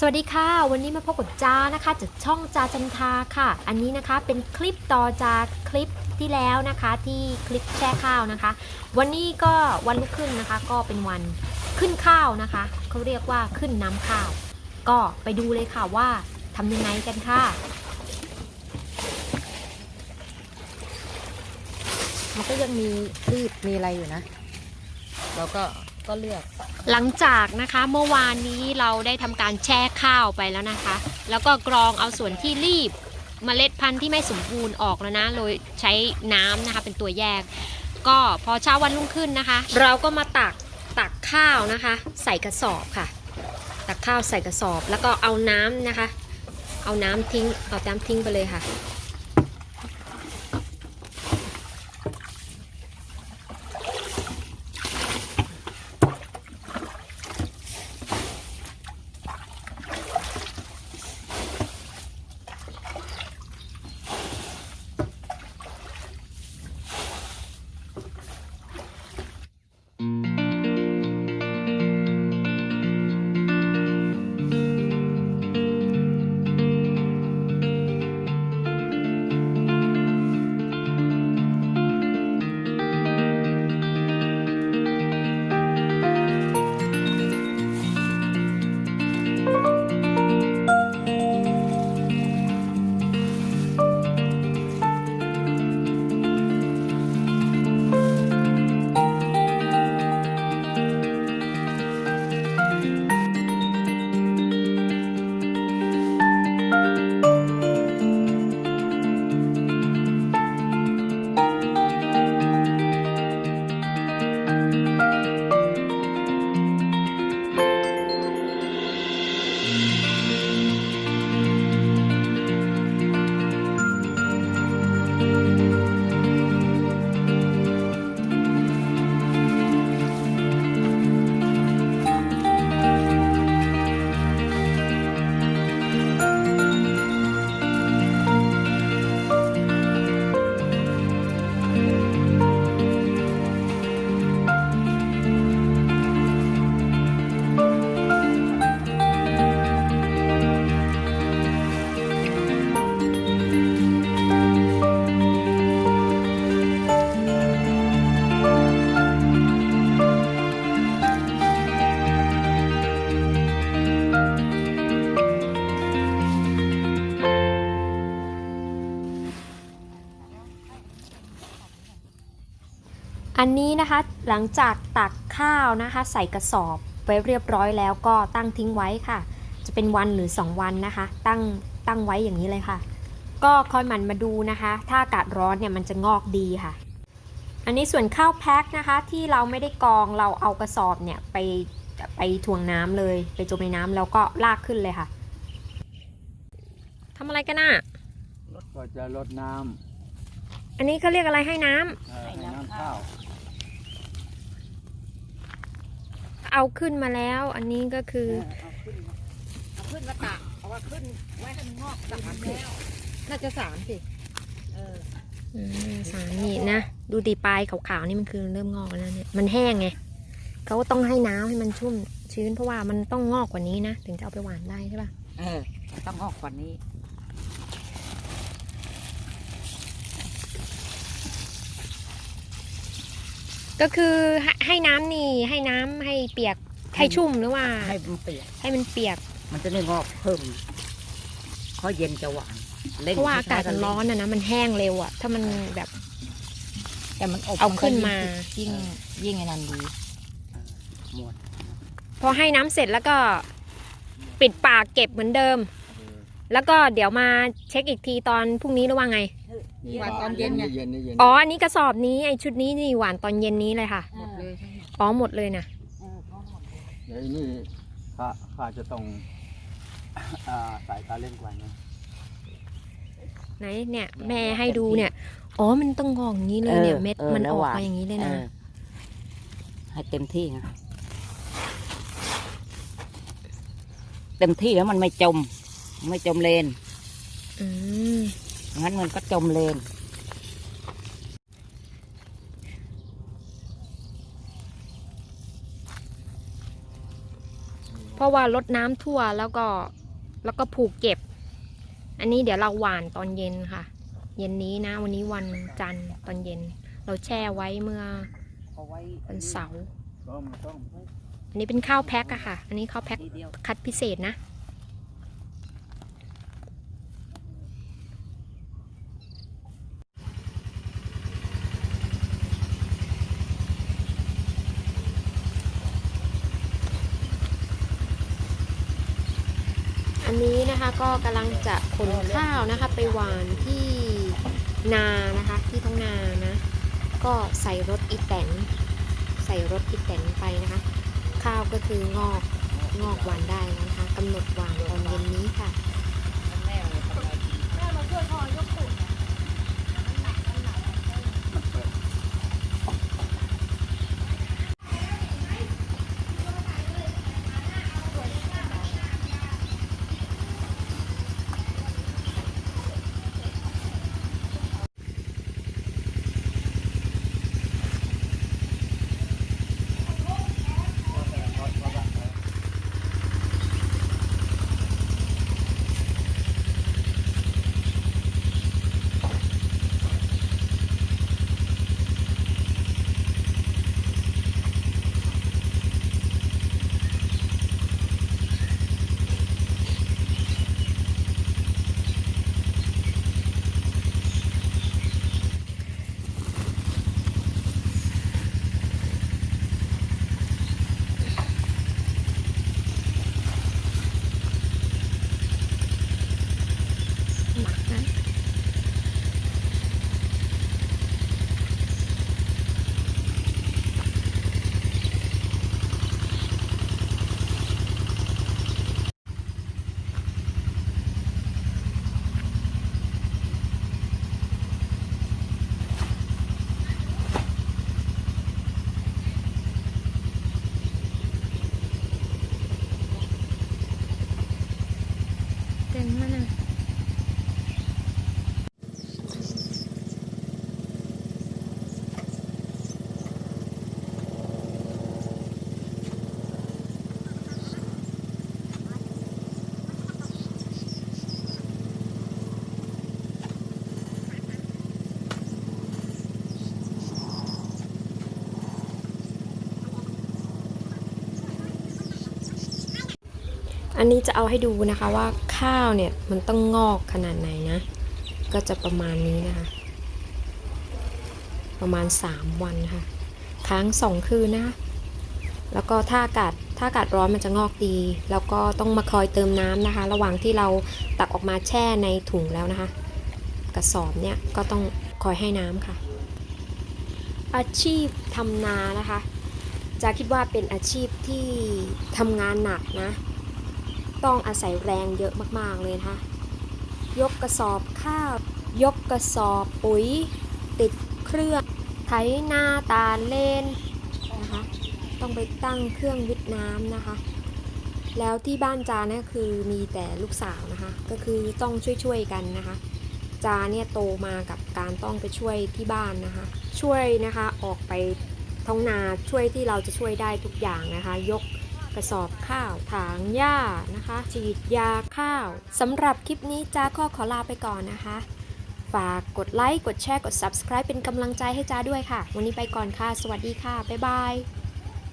สวัสดีค่ะ วันนี้มาพบกับจ้านะคะจากช่องจาจันทาค่ะ อันนี้นะคะเป็นคลิปต่อจากคลิปที่แล้วนะคะที่คลิปแช่ข้าวนะคะ วันนี้ก็วันรุ่งขึ้นนะคะ ก็เป็นวันขึ้นข้าวนะคะเขาเรียกว่าขึ้นน้ำข้าว ก็ไปดูเลยค่ะว่าทำยังไงกันค่ะมันก็ยังมีรีบมีอะไรอยู่นะ เราก็ก็เลือก หลังจากนะคะเมื่อวานนี้เราได้ทำการแช่ข้าวไปแล้วนะคะ แล้วก็กรองเอาส่วนที่รีบเมล็ดพันธุ์ที่ไม่สมบูรณ์ออกแล้วนะโดยใช้น้ำนะคะเป็นตัวแยก ก็พอเช้าวันรุ่งขึ้นนะคะ เราก็มาตักตักข้าวนะคะ ใส่กระสอบค่ะ ตักข้าวใส่กระสอบแล้วก็เอาน้ำนะคะ เอาน้ำทิ้งเอาน้ำทิ้งไปเลยค่ะ อันนี้นะคะหลังจากตักข้าวนะคะใส่กระสอบไว้เรียบร้อยแล้วก็ตั้งทิ้งไว้ค่ะ จะเป็นวันหรือ 2 วันนะคะ ตั้งตั้งไว้อย่างนี้เลยค่ะ ก็คอยหมันมาดูนะคะ ถ้าอากาศร้อนเนี่ยมันจะงอกดีค่ะ อันนี้ส่วนข้าวแพ็คนะคะที่เราไม่ได้กรองเราเอากระสอบเนี่ยไปไปถ่วงน้ำเลย ไปจมในน้ำแล้วก็ลากขึ้นเลยค่ะทำอะไรกันน่ะก็จะลดน้อันนี้เขาเรียกอะไรให้น้ำำเอ่อให้น้ำข้าว เอาขึ้นมาแล้ว อันนี้ก็คือเอาขึ้นมาตักเอาว่าขึ้นไว้ให้มันงอกสามแล้วน่าจะสามสิเอออืมสารนี่นะ ดูดีปลายขาวๆนี่มันคือเริ่มงอกแล้วเนี่ย มันแห้งไงเขาก็ต้องให้น้ำให้มันชุ่มชื้นเพราะว่ามันต้องงอกกว่านี้นะ ถึงจะเอาไปหวานได้ใช่ปะเออต้องงอกกว่านี้ ก็คือให้ให้น้ำนี่ให้น้ำให้เปียกให้ชุ่มหรือว่า ให้มันเปียกให้มันเปียก มันจะได้งอกเพิ่มเพราะเย็นจะหวานล่นเพราะว่าอากาศมันร้อนนะนะมันแห้งเร็วอะถ้ามันแบบ แต่มันอบเอาขึ้นมา ยิ่งยิ่งไอ้นั่นดีหมดพอให้น้ำเสร็จแล้วก็ ปิดปากเก็บเหมือนเดิมเออแล้วก็เดี๋ยวมาเช็คอีกทีตอนพรุ่งนี้หรือว่าไง หวานตอนเย็นไงเย็นนี่เย็นอ๋ออันนี้กระสอบนี้ไอชุดนี้นี่หวานตอนเย็นนี้เลยค่ะหมดเลยใช่ไหมอ๋อหมดเลยนะเออก็หมดเลยเดี๋ยวไอ้นี่ข้าข้าจะต้องอ่าสายตาเล่นกว่านะไหนเนี่ย แม่ให้ดูเนี่ย อ๋อมันต้องงอกอย่างนี้เลยเนี่ยเออเม็ดเออมันแล้อวอกหวานมาอย่างนี้เลยนะออให้เต็มที่นะเต็มที่แล้วมันไม่จม ไม่จมเลน อืม งั้นมันก็จมเลนเพราะว่ารดน้ำทั่วแล้วก็แล้วก็ผูกเก็บ อันนี้เดี๋ยวเราหวานตอนเย็นค่ะ เย็นนี้นะ วันนี้วันจันทร์ตอนเย็น เราแช่ไว้เมื่อเอาไว้วันเสาร์อันนี้เป็นข้าวแพ็คอะค่ะ อันนี้ข้าวแพ็คคัดพิเศษนะ อั นะคะ ก็กำลังจะขนข้าวนะคะ ไปหวานที่นานะคะ ที่ท้องนานะ ก็ใส่รถอีแตนใส่รถอีแตนไปนะคะ ข้าวก็คืองอกงอกหวานได้นะคะกำหนดหวานตอนเย็นนี้ค่ะแม่เลยทำอะไรกินมั เต็ม อันนี้จะเอาให้ดูนะคะว่าข้าวเนี่ยมันต้องงอกขนาดไหนนะ ก็จะประมาณนี้นะคะ ประมาณ 3 วันค่ะ ค้าง 2 คืนนะคะ แล้วก็ถ้าอากาศถ้าอากาศร้อนมันจะงอกดี แล้วก็ต้องมาคอยเติมน้ำนะคะ ระหว่างที่เราตักออกมาแช่ในถุงแล้วนะคะ กระสอบเนี่ยก็ต้องคอยให้น้ำค่ะ อาชีพทำนานะคะ จะคิดว่าเป็นอาชีพที่ทำงานหนักนะ ต้องอาศัยแรงเยอะมากๆเลยนะคะยกกระสอบข้าวยกกระสอบปุ๋ย ติดเครื่องไถนาตาเล่นนะคะต้องไปตั้งเครื่องวิทย์น้ำนะคะ แล้วที่บ้านจาเนี่ยคือมีแต่ลูกสาวนะคะ ก็คือต้องช่วยๆกันนะคะ จาเนี่ยโตมากับการต้องไปช่วยที่บ้านนะคะ ช่วยนะคะออกไปท้องนาช่วยที่เราจะช่วยได้ทุกอย่างนะคะ ยก ระสอบข้าวถางหญ้านะคะ ฉีดยาข้าวสำหรับคลิปนี้จ้าก็ขอลาไปก่อนนะคะฝากกดไลค์ กดแชร์ กด subscribe เป็นกำลังใจให้จ้าด้วยค่ะ วันนี้ไปก่อนค่ะ สวัสดีค่ะ บ๊ายบาย